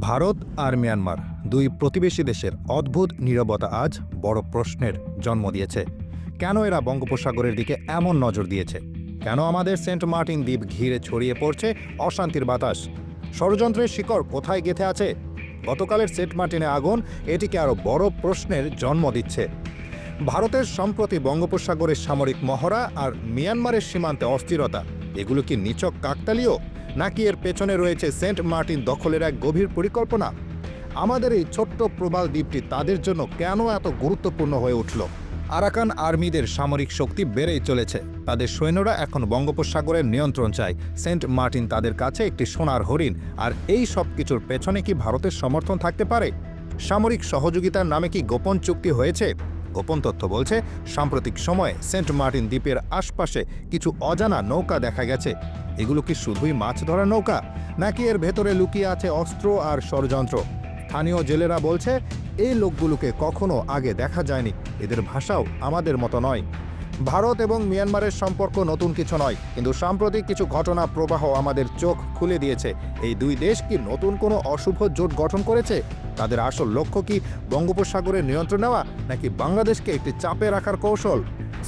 ভারত আর Myanmar দুই প্রতিবেশী দেশের অদ্ভুত নীরবতা আজ বড় প্রশ্নের জন্ম দিয়েছে। কেন এরা বঙ্গোপসাগরের দিকে এমন নজর দিয়েছে? কেন আমাদের সেন্ট মার্টিন দ্বীপ ঘিরে ছড়িয়ে পড়ছে অশান্তির বাতাস? ষড়যন্ত্রের শিকড় কোথায় গেঁথে আছে? গতকালের সেন্ট মার্টিনে আগুন এটিকে আরও বড় প্রশ্নের জন্ম দিচ্ছে। ভারতের সম্প্রতি বঙ্গোপসাগরের সামরিক মহড়া আর মিয়ানমারের সীমান্তে অস্থিরতা, এগুলো কি নিচক কাকতালীয়? নাকি এর পেছনে রয়েছে সেন্ট মার্টিন দখলের এক গভীর পরিকল্পনা? আমাদের এই ছোট্ট প্রবাল দ্বীপটি তাদের জন্য কেন এত গুরুত্বপূর্ণ হয়ে উঠল? আরাকান আর্মিদের সামরিক শক্তি বেড়েই চলেছে। তাদের সৈন্যরা এখন বঙ্গোপসাগরের নিয়ন্ত্রণ চায়। সেন্ট মার্টিন তাদের কাছে একটি সোনার হরিণ। আর এই সব কিছুর পেছনে কি ভারতের সমর্থন থাকতে পারে? সামরিক সহযোগিতার নামে কি গোপন চুক্তি হয়েছে? গোপন তথ্য বলছে, সাম্প্রতিক সময়ে সেন্ট মার্টিন দ্বীপের আশপাশে কিছু অজানা নৌকা দেখা গেছে। এগুলো কি শুধুই মাছ ধরা নৌকা, নাকি এর ভেতরে লুকিয়ে আছে অস্ত্র আর ষড়যন্ত্র? স্থানীয় জেলেরা বলছে, এই লোকগুলোকে কখনো আগে দেখা যায়নি। এদের ভাষাও আমাদের মতো নয়। ভারত এবং মিয়ানমারের সম্পর্ক নতুন কিছু নয়, কিন্তু সাম্প্রতিক কিছু ঘটনা প্রবাহ আমাদের চোখ খুলে দিয়েছে। এই দুই দেশ কি নতুন কোনো অশুভ জোট গঠন করেছে? তাদের আসল লক্ষ্য কি বঙ্গোপসাগরের নিয়ন্ত্রণ নেওয়া, নাকি বাংলাদেশকে একটি চাপে রাখার কৌশল?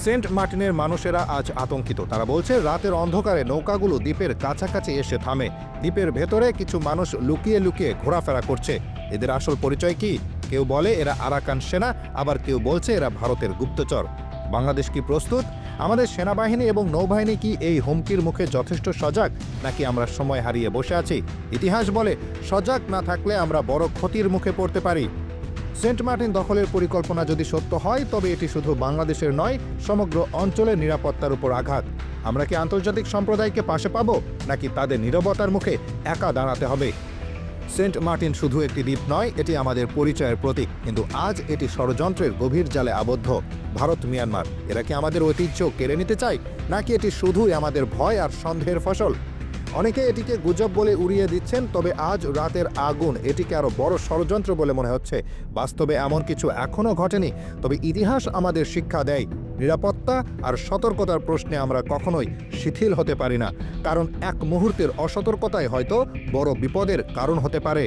সেন্ট মার্টিনের মানুষেরা আজ আতঙ্কিত। তারা বলছে, রাতের অন্ধকারে নৌকাগুলো দ্বীপের কাছাকাছি এসে থামে। দ্বীপের ভেতরে কিছু মানুষ লুকিয়ে লুকিয়ে ঘোরাফেরা করছে। এদের আসল পরিচয় কি? কেউ বলে, এরা আরাকান সেনা, আবার কেউ বলছে, এরা ভারতের গুপ্তচর। বাংলাদেশ কি প্রস্তুত? আমাদের সেনাবাহিনী এবং নৌবাহিনী কি এই হুমকির মুখে যথেষ্ট সজাগ? নাকি আমরা সময় হারিয়ে বসে আছি? ইতিহাস বলে, সজাগ না থাকলে আমরা বড় ক্ষতির মুখে পড়তে পারি। সেন্ট মার্টিন দখলের পরিকল্পনা যদি সত্য হয়, তবে এটি শুধু বাংলাদেশের নয়, সমগ্র অঞ্চলের নিরাপত্তার উপর আঘাত। আমরা কি আন্তর্জাতিক সম্প্রদায়কে পাশে পাবো? নাকি তাদের নীরবতার মুখে একা দাঁড়াতে হবে? সেন্ট মার্টিন শুধু একটি দ্বীপ নয়, এটি আমাদের পরিচয়ের প্রতীক। কিন্তু আজ এটি ষড়যন্ত্রের গভীর জালে আবদ্ধ। ভারত, মিয়ানমার, এরা কি আমাদের ঐতিহ্য কেড়ে নিতে চায়? নাকি এটি শুধুই আমাদের ভয় আর সন্দেহের ফসল? অনেকে এটিকে গুজব বলে উড়িয়ে দিচ্ছেন, তবে আজ রাতের আগুন এটিকে আরও বড় ষড়যন্ত্র বলে মনে হচ্ছে। বাস্তবে এমন কিছু এখনও ঘটেনি, তবে ইতিহাস আমাদের শিক্ষা দেয়। নিরাপত্তা আর সতর্কতার প্রশ্নে আমরা কখনোই শিথিল হতে পারি না, কারণ এক মুহূর্তের অসতর্কতাই হয়তো বড় বিপদের কারণ হতে পারে।